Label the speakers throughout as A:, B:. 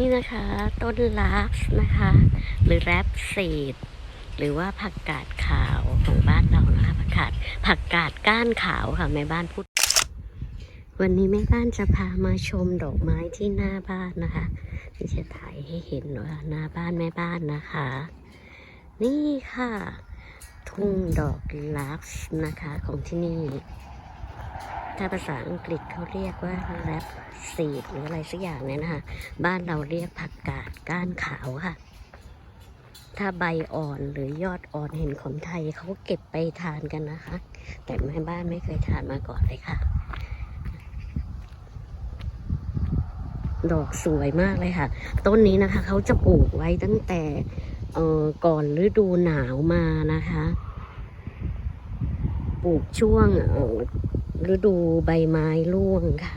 A: นี่นะคะต้นลักซ์นะคะ หรือแรปซีดหรือว่าผักกาดขาวของบ้านเรานะคะผักกาดผักกาดก้านขาวค่ะแม่บ้านพูด วันนี้แม่บ้านจะพามาชมดอกไม้ที่หน้าบ้านนะคะที่จะถ่ายให้เห็นว่าหน้าบ้านแม่บ้านนะคะ นี่ค่ะ ทุ่งดอกลักซ์นะคะของที่นี่ ถ้าภาษาอังกฤษเขาเรียกว่าแรปซีดหรืออะไรสักอย่างเนี่ยนะคะบ้านเราเรียกผักกาดก้านขาวค่ะ ถ้าใบอ่อนหรือยอดอ่อนเห็นคนไทยเขาเก็บไปทานกันนะคะ แต่แม่บ้านไม่เคยทานมาก่อนเลยค่ะดอกสวยมากเลยค่ะ ต้นนี้นะคะเขาจะปลูกไว้ตั้งแต่เอ่อก่อนฤดูหนาวมานะคะ ปลูกช่วงเอ่อ ฤดูใบไม้ร่วงค่ะ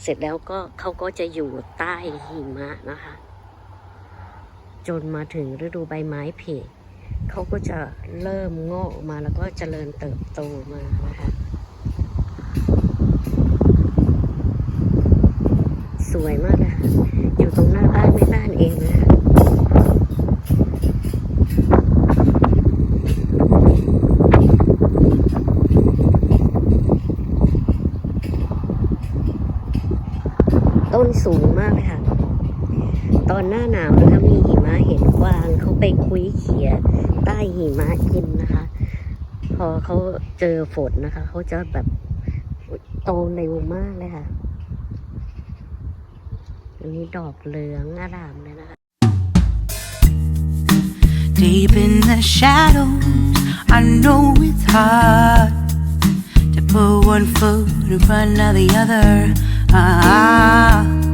A: เสร็จแล้วก็เขาก็จะอยู่ใต้หิมะนะคะ จนมาถึงฤดูใบไม้ผลิเขาก็จะเริ่มงอกออกมาแล้วก็เจริญเติบโตมานะคะ สวยมากเลยค่ะอยู่ตรงหน้าบ้านไม่บ้านเองนะคะ ต้นสูงมากเลยค่ะ ตอนหน้าหนาวนะคะมีหิมะเห็นกวางเขาไปคุยเขียใต้หิมะกินนะคะ พอเขาเจอฝนนะคะเขาจะแบบโตเร็วมากเลยค่ะ อันนี้ดอกเหลืองอร่ามเลยนะคะ
B: Deep in the shadows, I know it's hard to put one foot in front of the other. Ah. ah, ah.